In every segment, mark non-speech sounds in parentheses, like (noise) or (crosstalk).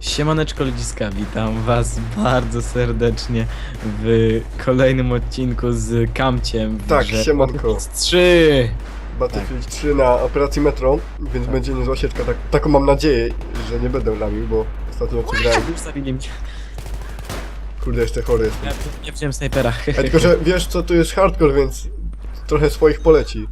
Siemaneczko ludziska, witam was bardzo serdecznie w kolejnym odcinku z Kamciem w Tak, grze siemanko. Battlefield 3! Battlefield 3 na operacji Metro, więc będzie niezła sieczka. Tak, taką mam nadzieję, że nie będę lamił, bo ostatnio co grałem. Już zabili mnie. Kurde, jeszcze chory jestem. Ja nie wziąłem snajpera. A tylko, że wiesz co, tu jest hardcore, więc trochę swoich poleci.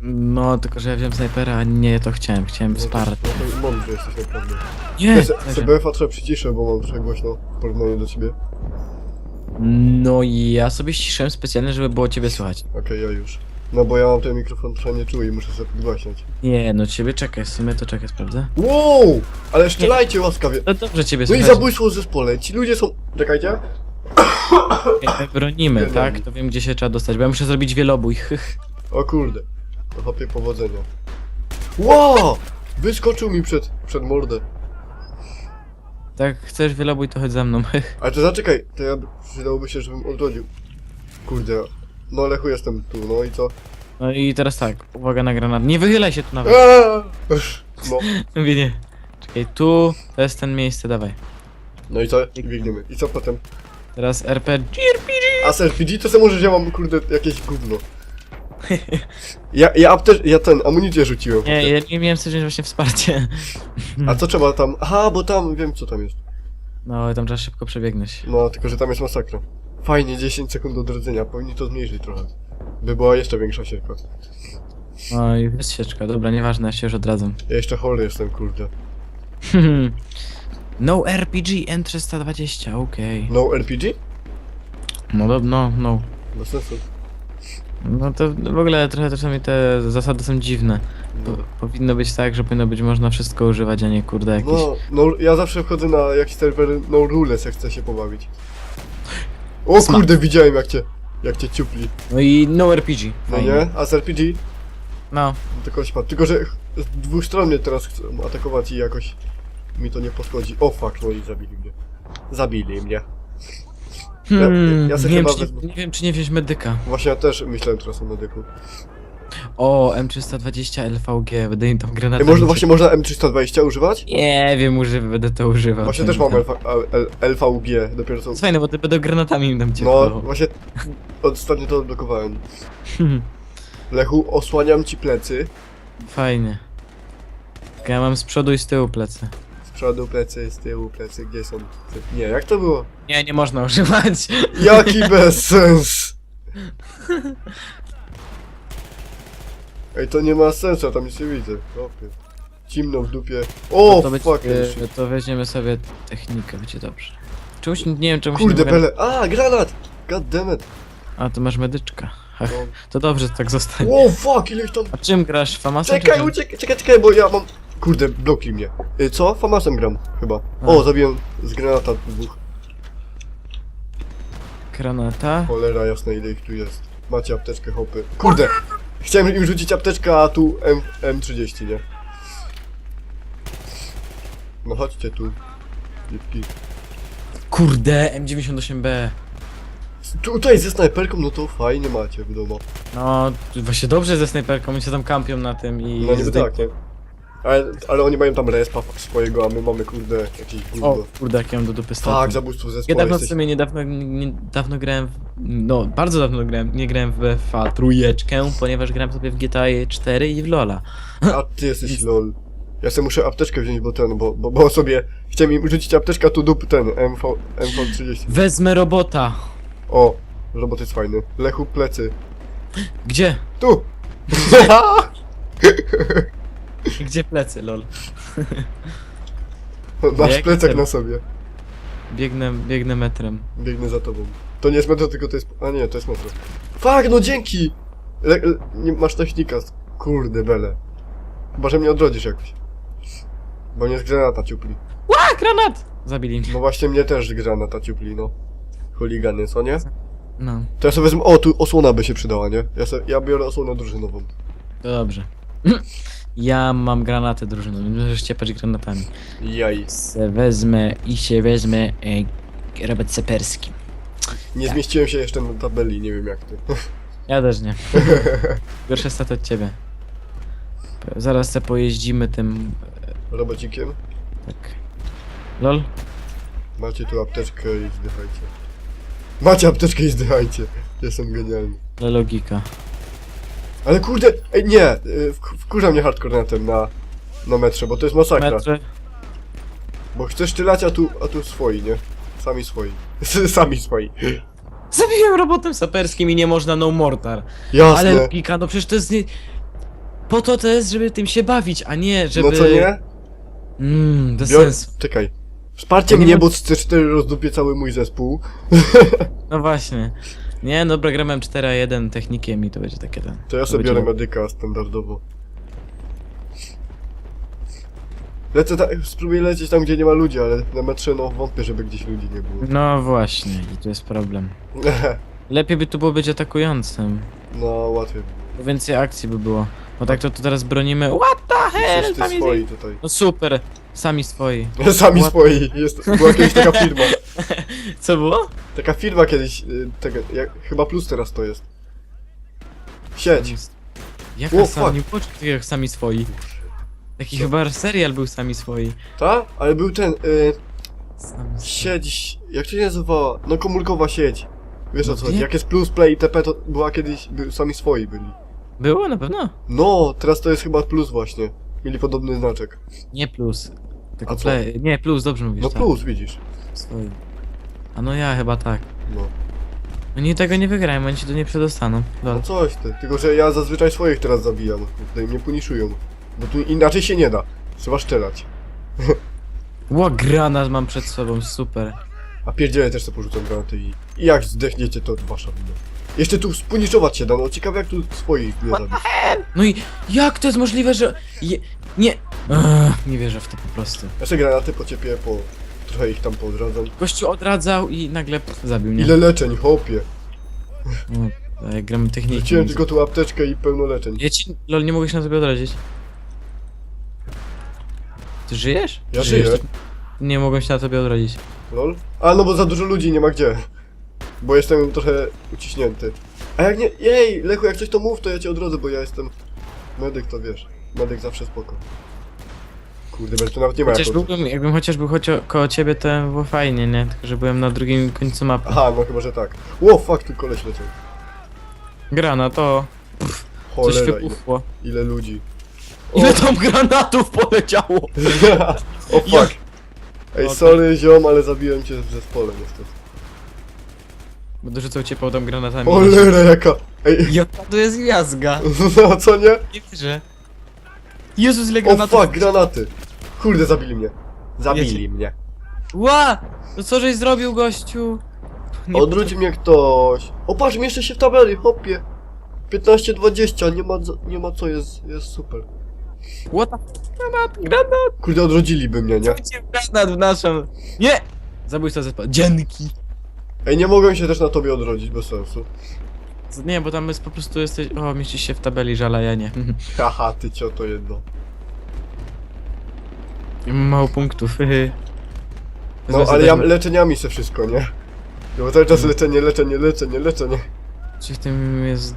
No, tylko że ja wziąłem snajpera, a nie to chciałem, chciałem No to, Spart. no to mądry jesteś naprawdę. Nie! Ja se- CBF-a trochę przyciszę, bo mam trochę głośno w porównaniu do ciebie. No i ja sobie ściszyłem specjalnie, żeby było ciebie słychać. Okej, ja już. No bo ja mam ten mikrofon trochę nie czuły i muszę sobie podgłaśniać. Nie, no ciebie czekaj, w sumie to czekaj, sprawdzę. Wow! Ale strzelajcie łaskawie! No dobrze ciebie No i słychać. zabójstwo w zespole. Ci ludzie są... Czekajcie. Jak my bronimy, tak? To wiem gdzie się trzeba dostać, bo ja muszę zrobić wielobój. (laughs) O kurde. To hopie powodzenia. Wow! Wyskoczył mi przed, przed mordę. tak, chcesz wielobój, to chodź za mną. (laughs) Ale to zaczekaj, to ja przydałoby się, żebym odrodził. Kurde. No Lechu jestem tu, no i co? No i teraz tak, uwaga na granat. Nie wychylaj się tu nawet. Eee! No. (laughs) Mówię nie. Czekaj, tu to jest ten miejsce, dawaj. No i co? I biegniemy. I co potem? Teraz RPG. A z RPG to sobie może, że ja mam kurde jakieś gówno. (laughs) Ja, ja aptecz, ja ten, amunicję rzuciłem. Nie, ja nie miałem sobie wziąć właśnie wsparcie. A co trzeba tam? Aha, bo tam wiem co tam jest. No, tam trzeba szybko przebiegnąć. No, tylko że tam jest masakra. Fajnie, 10 sekund odrodzenia, powinni to zmniejszyć trochę. By była jeszcze większa sieka. No i jest sieczka, dobra, nieważne, ja się już odradzam. Ja jeszcze chory jestem, kurde. (laughs) no RPG N320, okej. No RPG? No, do, no, no. Bez sensu. No to w ogóle trochę czasami te zasady są dziwne. No. powinno być tak, że powinno być można wszystko używać, a nie kurde jakieś... No, no, ja zawsze wchodzę na jakiś serwer no rules, jak chcę się pobawić. O kurde, widziałem jak cię, jak cię ciupli. No i no RPG. No Fajnie. nie? A z RPG? No. Tylko śpad. Tylko, że z dwóch stron mnie teraz chcą atakować i jakoś mi to nie podchodzi. O fuck, no i zabili mnie. Zabili mnie. Hmm, ja se nie, wiem, chyba czy nie, wezmę- nie wiem, czy nie wziąć medyka. Właśnie ja też myślałem teraz o medyku. O, M320 LVG, będę im tam Ej, granatami... można, właśnie można M320 używać? Nie wiem, używam, będę to używał. Właśnie też mam. LV, L, LVG, dopiero co... To jest fajne, bo ty będą granatami im tam No, ciepło. właśnie ostatnio to odblokowałem. (laughs) Lechu, osłaniam ci plecy. Fajnie. Tylko Ja mam z przodu i z tyłu plecy. Z przodu plecy, z tyłu plecy, gdzie są? Nie, jak to było? Nie, nie można używać. Jaki (laughs) bezsens! (laughs) Ej, to nie ma sensu, ja tam nic nie widzę. Chłopie. Cimno w dupie. O, to, fuck. będzie, to weźmiemy sobie technikę, będzie dobrze. Czemuś, nie wiem czemu się Kurde, nie mogę... bele. A, granat! God damn it. A, to masz medyczka. No. to dobrze, tak zostanie. O, fuck, ileś tam... A czym grasz? Famasem Czekaj, uciekaj, czekaj, czekaj, bo ja mam... Kurde, blokli mnie. Y, co? Famasem gram, chyba. O, A. zabiłem z granata dwóch. Granata? Cholera jasna, ile ich tu jest. Macie apteczkę, hopy. Kurde! Chciałem im rzucić apteczkę, a tu M, M30, nie? No chodźcie tu. Kurde, M98B. Tutaj ze snajperką, no to fajnie macie w domu. No, właśnie dobrze ze snajperką, oni się tam kampią na tym i... No niby tak, nie? Ale, ale oni mają tam respa swojego, a my mamy kurde jakieś O, gówno. kurde, jak ja mam do dupy stopy. Tak, zabójstwo zespołu Niedawno w jesteś... sumie, niedawno, niedawno grałem w, no bardzo dawno grałem, nie grałem w BFA trójeczkę, ponieważ grałem sobie w GTA 4 i w LoL'a. A ty jesteś lol. Ja sobie muszę apteczkę wziąć, bo ten, bo, bo, bo sobie chciałem im rzucić apteczkę, a tu dup ten, MV, MV30. Wezmę robota. O, robot jest fajny. Lechu plecy. Gdzie? Tu! (laughs) (laughs) (laughs) Gdzie plecy, lol? (laughs) Masz Jak plecak chcę. na sobie. Biegnę, biegnę metrem. Biegnę za tobą. To nie jest metro, tylko to jest... A nie, to jest metro. Fuck, no dzięki! Le, le, nie, masz technika. Kurde, bele. Chyba, że mnie odrodzisz jakoś. Bo nie z granata ciupli. A, granat! Zabili mnie. No właśnie mnie też z granata ciupli, no. Chuligany, co nie? No. To ja sobie wezmę... O, tu osłona by się przydała, nie? Ja, se, ja biorę osłonę drużynową. To dobrze. Ja mam granaty drużyną, możesz ciepać granatami. Jaj. Se wezmę i się wezmę e, robot saperski. Nie zmieściłem się jeszcze na tabeli, nie wiem jak ty. (laughs) Ja też nie. (laughs) Gorsze stat od ciebie. Zaraz se pojeździmy tym... Robocikiem? Tak. LOL? Macie tu apteczkę i zdychajcie. Macie apteczkę i zdychajcie. Jestem genialny. Ale logika. Ale kurde, ej nie, y, wk- wkurza mnie hardcore na tym, na, na metrze, bo to jest masakra. Metrze. Bo chcesz strzelać, a tu, a tu swoi, nie? Sami swoi. (laughs) Sami swoi. Zabiłem robotem saperskim i nie można no mortar. Jasne. Ale logika, no przecież to jest nie... Po to to jest, żeby tym się bawić, a nie, żeby... No co nie? Mmm, bez Bior... sensu. Czekaj. Wsparcie Ja nie mnie, mam- bo C4 rozdupie cały mój zespół. (laughs) No właśnie. Nie, dobra, grałem 4-1 technikiem i to będzie takie ten. To ja sobie biorę medyka standardowo. Lecę ta... spróbuję lecieć tam, gdzie nie ma ludzi, ale na metrze no wątpię, żeby gdzieś ludzi nie było. No właśnie, i to jest problem. (laughs) Lepiej by tu było być atakującym. no, łatwiej. Bo więcej akcji by było. Bo tak to, to teraz bronimy. What the hell? Tam jest... swoi tutaj. No super, sami swoi. (laughs) Sami What? swoi. Jest, była kiedyś taka firma. (laughs) Co było? Taka firma kiedyś, y, tego, jak, chyba plus teraz to jest. Sieć. Jaka O, sami, fuck. poczuł jak sami swoi. Taki chyba serial był sami swoi. Ta? Ale był ten, y, Sami swoi. sieć, jak to się nazywała? No komórkowa sieć. Wiesz o No co chodzi? Jak jest plus, play i tp, to była kiedyś, by, sami swoi byli. Było na pewno? No, teraz to jest chyba plus właśnie. Mieli podobny znaczek. Nie plus. Tylko A co? play. Nie, plus, dobrze mówisz. No tak. plus, widzisz. Swoi. A no ja chyba tak. No. Oni tego nie wygrają, oni się tu nie przedostaną. No Lol. coś ty. Tylko, że ja zazwyczaj swoich teraz zabijam. Tutaj mnie puniszują. Bo tu inaczej się nie da. Trzeba strzelać. (laughs) Ło, granat mam przed sobą, super. A pierdzielę też sobie porzucam granaty i... I jak zdechniecie, to wasza wina. Jeszcze tu spuniszować się da, no ciekawe jak tu swoich nie zabić. No i jak to jest możliwe, że... Je... Nie... Ech, nie wierzę w to po prostu. Ja sobie granaty pociepię, po... Trochę ich tam poodradzam. Gościu odradzał i nagle pff, zabił mnie. Ile leczeń, chłopie. No, a jak gramy technikiem. Rzuciłem tylko tu apteczkę i pełno leczeń. Ja ci... Lol, nie mogę się na tobie odradzić. Ty żyjesz? Ja Ty żyjesz, żyję. Nie mogłem się na tobie odradzić. Lol? A no bo za dużo ludzi nie ma gdzie. Bo jestem trochę uciśnięty. A jak nie... Jej, Lechu, jak coś to mów, to ja cię odrodzę, bo ja jestem... Medyk, to wiesz. Medyk zawsze spoko. Kurde, bo tu nawet nie ma Chociaż byłbym, jakbym chociaż był chocio, koło ciebie, to było fajnie, nie? Tylko, że byłem na drugim końcu mapy. Aha, no chyba, że tak. Ło, fuck, tu koleś leciał. Grana, to... Coś Cholera, ile, wybuchło. ile ludzi. (laughs) Ile tam granatów poleciało? (laughs) o fuck. Ej, sorry ziom, ale zabiłem cię w zespole niestety. Będę rzucał cię potem granatami. Cholera jaka. Ej, (laughs) Jaka to jest gwiazdka? no co nie? Nie wierzę. Jezus, ile O granatów. fuck, granaty. Kurde, zabili mnie. Zabili Wiecie. mnie. Ła! No co żeś zrobił, gościu? Nie- Odwróć mnie ktoś. O patrz, mieszczę się w tabeli, hopie. 15-20, nie ma, za- nie ma co, jest, jest super. What the... Granat, granat! Kurde, odrodziliby mnie, nie? Granat w naszą... Nie! Zabójstwo zespołu. Dzięki! Ej, nie mogę się też na tobie odrodzić, bez sensu. Nie, bo tam jest po prostu jesteś... O, mieścisz się w tabeli, żala ja nie. Haha, ty cio to jedno. Mało punktów. (laughs) No, Zaraz ale ja leczeniami se wszystko, nie? No bo cały czas leczenie, leczenie, leczenie, leczenie. Czy w tym jest...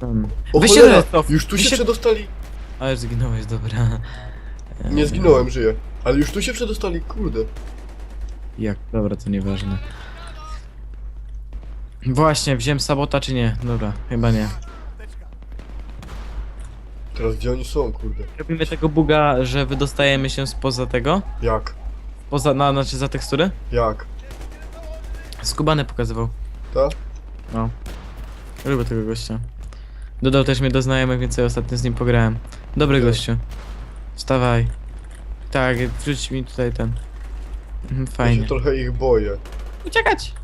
Tam. O Weź się cholera, już tu Weź się się- przedostali. A, już zginąłeś, dobra. Nie zginąłem, żyję. Ale już tu się przedostali, kurde. Jak? Dobra, to nieważne. Właśnie, wziąłem sabota czy nie? Dobra, chyba nie. Teraz gdzie oni są, kurde? Robimy tego buga, że wydostajemy się spoza tego? Jak? Poza, na, znaczy za tekstury? Jak? Skubany pokazywał. Ta? No. Lubię tego gościa. Dodał też mnie do znajomych, więc ja ostatnio z nim pograłem. Dobry Tak. gościu. Wstawaj. Tak, wrzuć mi tutaj ten. Mhm, Ja Fajnie. się trochę ich boję. Uciekać!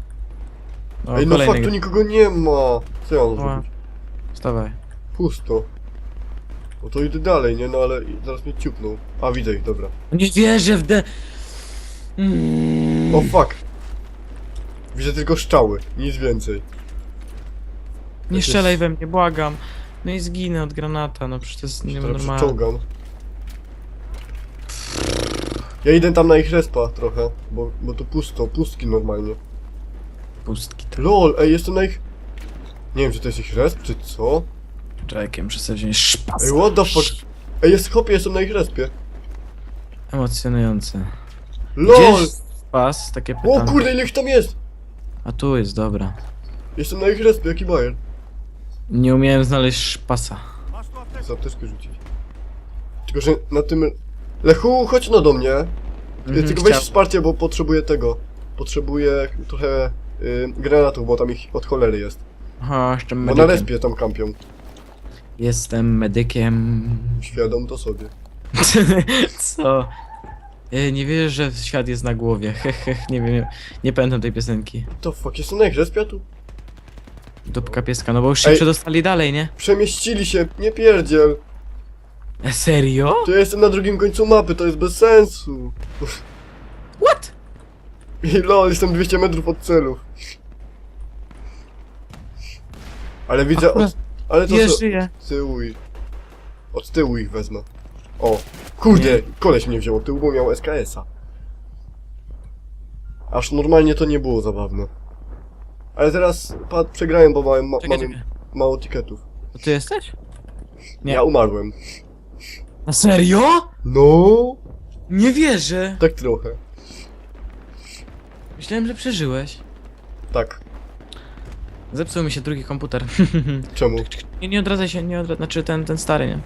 O, Ej, no fakt, tu go- nikogo nie ma. Co ja mam Ła. zrobić? Wstawaj. Pusto. No to idę dalej, nie? No ale zaraz mnie ciupnął. A, widzę ich, dobra. No nie wierzę w de... Mm. O fuck! Widzę tylko szczały, nic więcej. Nie Jakieś- strzelaj we mnie, błagam. No i zginę od granata, no przecież to jest nie Teraz normalne. Ja idę tam na ich respa trochę, bo, bo tu pusto, pustki normalnie. Pustki. Tak. LOL, ej, jestem na ich... Nie wiem, czy to jest ich resp, czy co? Czekaj, muszę sobie wziąć szpas. Ej, what the fuck? Ej, jest chłopie, jestem na ich respie. Emocjonujące. LOL! Szpas? Takie O kurde, ile ich tam jest? A tu jest, dobra. Jestem na ich respie, jaki bajer. Nie umiałem znaleźć szpasa. Za apteczkę rzucić. Tylko, że na tym... Lechu, chodź no do mnie. Mhm, Tylko weź chciał- wsparcie, bo potrzebuję tego. Potrzebuję trochę y, granatów, bo tam ich od cholery jest. Aha, jeszcze Bo na respie tam kampią. Jestem medykiem. Świadom to sobie. (laughs) Co? E, nie wierzę, że świat jest na głowie. Heh, heh, nie wiem, nie pamiętam tej piosenki. To fuck, jest na grze z piatu? Dupka pieska, no bo już się Ej. przedostali dalej, nie? Przemieścili się, nie pierdziel. E, serio? To ja jestem na drugim końcu mapy, to jest bez sensu. What? Lol, jestem 200 metrów od celu. Ale widzę, Akurat- ale to Nie so... Od tyłu ich... Od tyłu ich wezmę. O, kurde, Nie. koleś mnie wziął od tyłu, bo miał SKS-a. Aż normalnie to nie było zabawne. Ale teraz pad przegrałem, bo mam, ma, mało tiketów. To ty jesteś? Nie. Ja umarłem. Na serio? No, Nie wierzę. tak trochę. Myślałem, że przeżyłeś. Tak. Zepsuł mi się drugi komputer. (laughs) Czemu? Nie, nie odradzaj się, nie odradzaj, znaczy ten, ten stary, nie?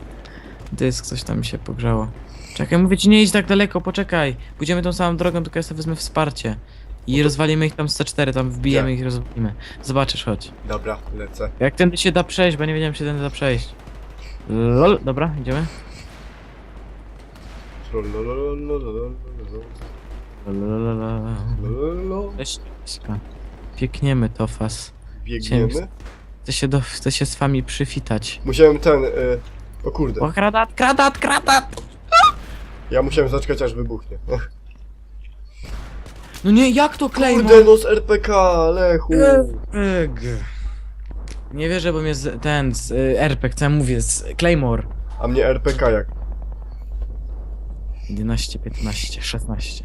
Dysk, coś tam mi się pogrzało. Czekaj, mówię ci, nie idź tak daleko, poczekaj. Pójdziemy tą samą drogą, tylko ja sobie wezmę wsparcie. I no to... rozwalimy ich tam z C4, tam wbijemy ich i rozwalimy. Zobaczysz, chodź. Dobra, lecę. Jak tędy się da przejść, bo nie wiedziałem, czy się da przejść. Lol, dobra, idziemy. Leśniska. Piekniemy to fas biegniemy. Chciałem- Chcę się, do, chcę się z wami przyfitać. Musiałem ten... E, o kurde, O, kradat, kradat, kradat! ja musiałem zaczekać aż wybuchnie. No nie, jak to klejmo? Kurde, no z RPK, Lechu. Eg. Nie wierzę, bo mnie ten, z y, co ja mówię, z Claymore. A mnie RPK jak. 11, 15, 16.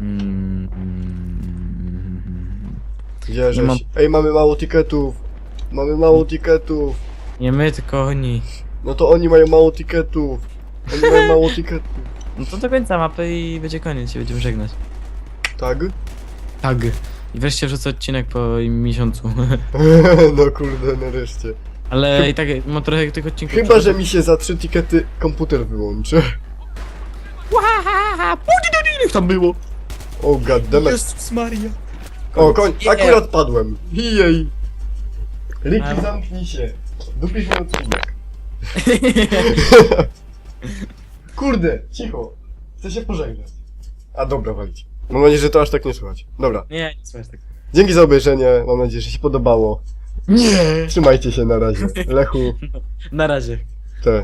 Mm, mm, gdzie Nie żeś? mam- Ej, mamy mało tiketów. Mamy mało tiketów. nie my, tylko oni. No to oni mają mało tiketów. Oni mają mało (laughs) tiketów. No to do końca mapy i będzie koniec i będziemy żegnać. Tak? Tak. I wreszcie wrzucę odcinek po miesiącu. (laughs) no kurde, nareszcie. Ale i tak mam trochę tych odcinków. Chyba, że mi się za trzy tikety komputer wyłączy. Łahaha! Ile tam było? O oh, goddammit. Jezus Maria. O, koń, Nie. akurat padłem. Jej. Riki, Ale- zamknij się. Dupisz mi odcinek. (laughs) Kurde, cicho. Chcę się pożegnać. A dobra, walić. Mam nadzieję, że to aż tak nie słychać. Dobra. Nie, nie słuchaj tak. Dzięki za obejrzenie. Mam nadzieję, że się podobało. Nie! Trzymajcie się na razie. (laughs) Lechu, Na razie. te.